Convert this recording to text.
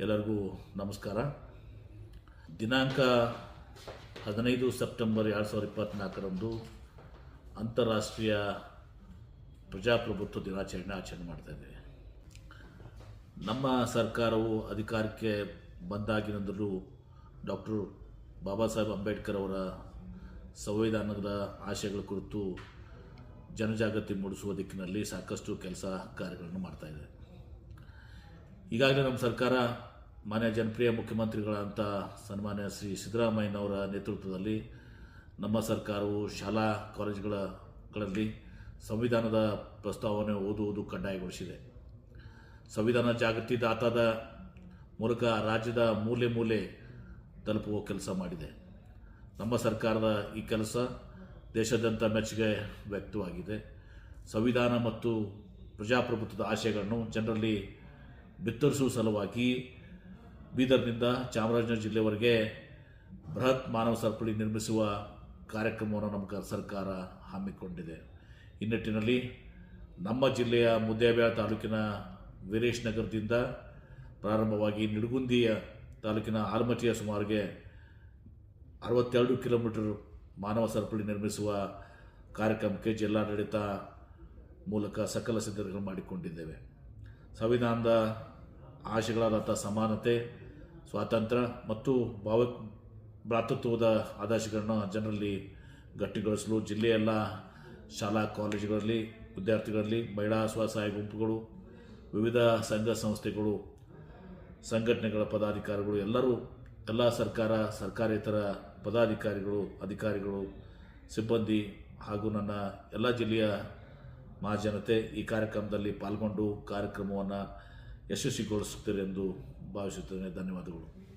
ಎಲ್ಲರಿಗೂ ನಮಸ್ಕಾರ. ದಿನಾಂಕ ಹದಿನೈದು ಸೆಪ್ಟೆಂಬರ್ ಎರಡು ಸಾವಿರದ ಇಪ್ಪತ್ತ್ನಾಲ್ಕರಂದು ಅಂತಾರಾಷ್ಟ್ರೀಯ ಪ್ರಜಾಪ್ರಭುತ್ವ ದಿನಾಚರಣೆ ಆಚರಣೆ ಮಾಡ್ತಾ ಇದ್ದೇವೆ. ನಮ್ಮ ಸರ್ಕಾರವು ಅಧಿಕಾರಕ್ಕೆ ಬಂದಾಗಿನಂದರೂ ಡಾಕ್ಟರ್ ಬಾಬಾ ಸಾಹೇಬ್ ಅಂಬೇಡ್ಕರ್ ಅವರ ಸಂವಿಧಾನದ ಆಶಯಗಳ ಕುರಿತು ಜನಜಾಗೃತಿ ಮೂಡಿಸುವ ದಿಕ್ಕಿನಲ್ಲಿ ಸಾಕಷ್ಟು ಕೆಲಸ ಕಾರ್ಯಗಳನ್ನು ಮಾಡ್ತಾಯಿದೆ ಈಗಾಗಲೇ ನಮ್ಮ ಸರ್ಕಾರ ಮಾನ್ಯ ಜನಪ್ರಿಯ ಮುಖ್ಯಮಂತ್ರಿಗಳಂತ ಸನ್ಮಾನ್ಯ ಶ್ರೀ ಸಿದ್ದರಾಮಯ್ಯನವರ ನೇತೃತ್ವದಲ್ಲಿ ನಮ್ಮ ಸರ್ಕಾರವು ಶಾಲಾ ಕಾಲೇಜುಗಳಲ್ಲಿ ಸಂವಿಧಾನದ ಪ್ರಸ್ತಾವನೆ ಓದುವುದು ಕಡ್ಡಾಯಗೊಳಿಸಿದೆ. ಸಂವಿಧಾನ ಜಾಗೃತಿ ದಾತಾದ ಮೂಲಕ ರಾಜ್ಯದ ಮೂಲೆ ಮೂಲೆ ತಲುಪುವ ಕೆಲಸ ಮಾಡಿದೆ. ನಮ್ಮ ಸರ್ಕಾರದ ಈ ಕೆಲಸ ದೇಶಾದ್ಯಂತ ಮೆಚ್ಚುಗೆ ವ್ಯಕ್ತವಾಗಿದೆ. ಸಂವಿಧಾನ ಮತ್ತು ಪ್ರಜಾಪ್ರಭುತ್ವದ ಆಶಯಗಳನ್ನು ಜನರಲ್ಲಿ ಬಿತ್ತರಿಸುವ ಸಲುವಾಗಿ ಬೀದರ್ನಿಂದ ಚಾಮರಾಜನಗರ ಜಿಲ್ಲೆವರೆಗೆ ಬೃಹತ್ ಮಾನವ ಸರಪಳಿ ನಿರ್ಮಿಸುವ ಕಾರ್ಯಕ್ರಮವನ್ನು ನಮ್ಮ ಸರ್ಕಾರ ಹಮ್ಮಿಕೊಂಡಿದೆ. ಈ ನಿಟ್ಟಿನಲ್ಲಿ ನಮ್ಮ ಜಿಲ್ಲೆಯ ಮುದ್ದೇಬ್ಯಾ ತಾಲೂಕಿನ ವೀರೇಶ್ ನಗರದಿಂದ ಪ್ರಾರಂಭವಾಗಿ ನಿಡಗುಂದಿಯ ತಾಲೂಕಿನ ಆಲ್ಮಟ್ಟಿಯ ಸುಮಾರಿಗೆ ಅರವತ್ತೆರಡು ಕಿಲೋಮೀಟರ್ ಮಾನವ ಸರಪಳಿ ನಿರ್ಮಿಸುವ ಕಾರ್ಯಕ್ರಮಕ್ಕೆ ಜಿಲ್ಲಾಡಳಿತ ಮೂಲಕ ಸಕಲ ಸಿದ್ಧತೆಗಳು ಮಾಡಿಕೊಂಡಿದ್ದೇವೆ. ಸಂವಿಧಾನದ ಆಶಯಗಳಾದಂಥ ಸಮಾನತೆ, ಸ್ವಾತಂತ್ರ್ಯ ಮತ್ತು ಭಾವ, ಭ್ರಾತೃತ್ವದ ಆದರ್ಶಗಳನ್ನು ಜನರಲ್ಲಿ ಗಟ್ಟಿಗೊಳಿಸಲು ಜಿಲ್ಲೆಯೆಲ್ಲ ಶಾಲಾ, ಕಾಲೇಜುಗಳಲ್ಲಿ, ವಿದ್ಯಾರ್ಥಿಗಳಲ್ಲಿ ಮಹಿಳಾ ಸ್ವಸಹಾಯ ಗುಂಪುಗಳು, ವಿವಿಧ ಸಂಘ ಸಂಸ್ಥೆಗಳು, ಸಂಘಟನೆಗಳ ಪದಾಧಿಕಾರಿಗಳು, ಎಲ್ಲರೂ ಎಲ್ಲ ಸರ್ಕಾರ, ಸರ್ಕಾರೇತರ ಪದಾಧಿಕಾರಿಗಳು, ಅಧಿಕಾರಿಗಳು, ಸಿಬ್ಬಂದಿ ಹಾಗೂ ನನ್ನ ಎಲ್ಲ ಜಿಲ್ಲೆಯ ಮಹಾಜನತೆ ಈ ಕಾರ್ಯಕ್ರಮದಲ್ಲಿ ಪಾಲ್ಗೊಂಡು ಕಾರ್ಯಕ್ರಮವನ್ನು ಯಶಸ್ವಿಗೊಳಿಸುತ್ತೀರಿ ಎಂದು ಭಾವಿಸುತ್ತೇನೆ. ಧನ್ಯವಾದಗಳು.